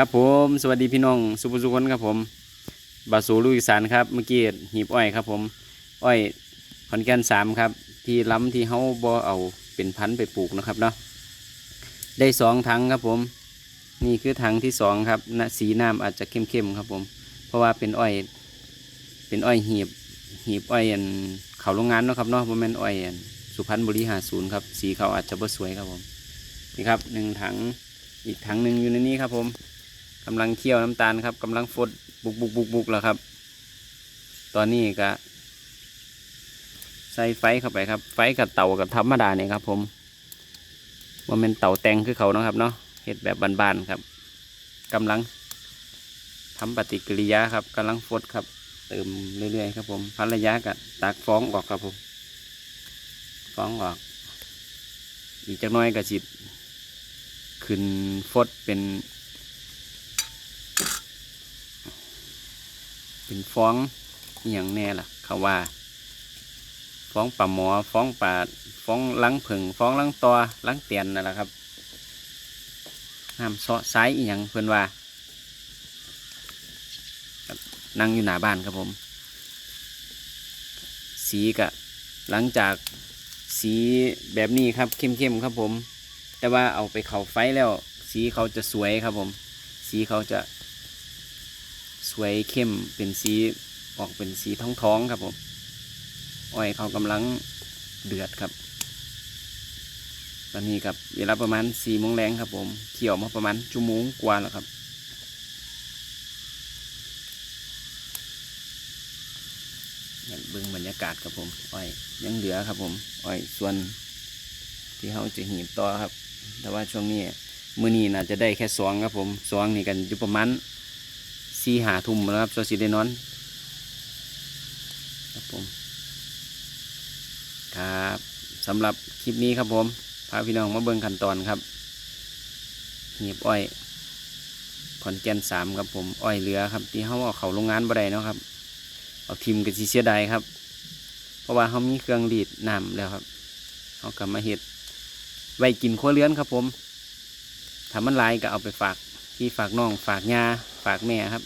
ครับผมสวัสดีพี่น้องสุภสุคนครับผมบาสูลูกอีสานครับเมื่อกี้หีบอ้อยครับผม อ้อยขอนแก่นสามครับ ที่ล้ำที่เฮาบ่เอาเป็นพันไปปลูกนะครับเนาะได้สองถังครับผม นี่คือถังที่สองครับนะสีน้ำอาจจะเข้มๆครับผม เพราะว่าเป็นอ้อย เป็นอ้อยหีบหีบอ้อยอันเขาโรงงานเนาะครับเนาะบ่แม่นอ้อยอันสุพรรณบุรีหาศูนย์ครับสีเขาอาจจะบ่สวยครับผมนี่ครับหนึ่งถังอีกถังหนึ่งอยู่ในนี้ครับผม กำลังเคี่ยวน้ำตาลครับกำลังฟดบุกบุกบุกบุกแล้วครับ ตอนนี้ก็ใส่ไฟเข้าไปครับ ไฟกับเตากับธรรมดาเนี่ยครับ ผมว่าเป็นเตาแตงคือเขาเนาะครับเนาะเฮ็ดแบบบานๆครับกำลังทำปฏิกิริยาครับกำลังฟดครับเติมเรื่อยๆครับผมภรรยาก็ตักฟ้องออกครับผมฟ้องออก อีกจักน้อยก็จิตขึ้นฟดเป็น เป็นฟ้องอย่างแน่ล่ะเขาว่า ฟ้องป่าหมอฟ้องป่าฟ้องลังผึ่งฟ้องลังตอลังเตียนนั่นแหละครับห้ามเสาะซ้ายอีหยังเพื่อนว่านั่งอยู่หน้าบ้านครับผม สีกะหลังจากสีแบบนี้ครับเข้มๆครับผม แต่ว่าเอาไปเขาไฟแล้ว สีเขาจะสวยครับผม สีเขาจะ สวยเข้มเป็นสีออกเป็นสีท้องท้องๆครับผมอ้อยเขากำลังเดือดครับ ตอนนี้ครับเวลาประมาณสี่โมงแรงครับผมเขี่ยวมาประมาณชั่วโมงกว่าแล้วครับเนี่ยเบิ่งบรรยากาศครับผมอ้อยยังเหลือครับผมอ้อยส่วนที่เขาจะหีบต่อครับ แต่ว่าช่วงนี้มือนี้น่าจะได้แค่สองครับผมสองนี่กันอยู่ประมาณ สี่หาทุ่มแล้วครับโซซิเดนอนครับผมครับสำหรับคลิปนี้ครับผมพาพี่น้องมาเบิ่งขั้นตอนครับเหนีบอ้อยขอนแก่นสามครับผมอ้อยเหลือครับที่เขาเอาเขาโรงงานบ่ได้นะครับ เอาทิมกับซีเสียดายครับ เพราะว่าเขามีเครื่องรีดน้ำแล้วครับเขากลับมาเห็ดไว้กินขั้วเลื้อนครับผมถ้ามันลายก็เอาไปฝาก พี่ฝากน้องฝากยาฝากแม่ครับ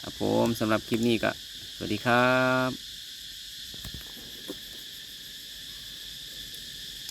ครับผมสำหรับคลิปนี้ก็ สวัสดีครับ